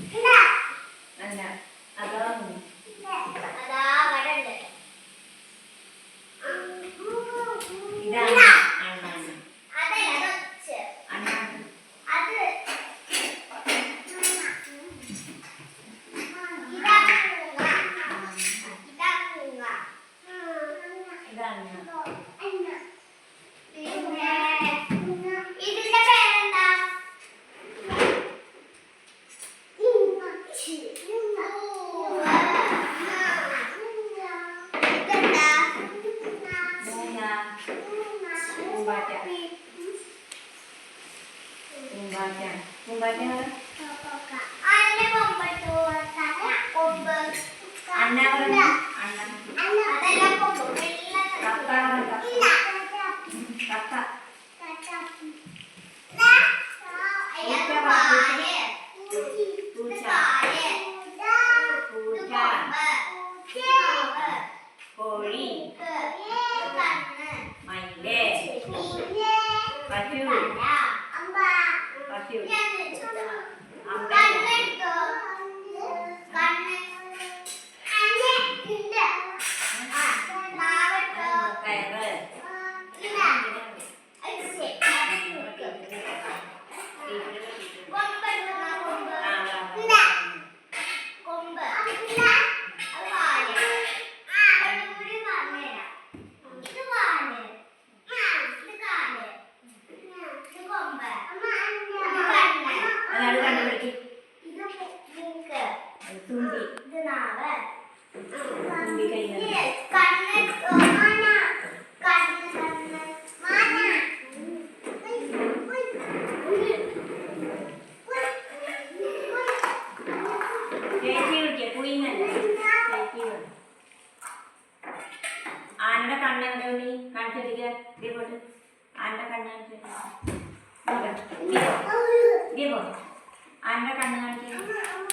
അല്ല അതാ അതാ വരണ്ട് ഇതാണ് അണ്ണാണ് അണ്ണാണ് ഇതാണ് ഇതാണ് Iya, membaca. Membaca. Membaca 아빠. 아빠. 아빠. ആനയുടെ കണ്ണ് എവിടെ നീ? കാണിച്ചിട്ടില്ല? ഇതേപോലെ ആനയുടെ കണ്ണ് കാണിച്ചിട്ടില്ല? ആനയുടെ കണ്ണ് കാണിച്ചിട്ടില്ല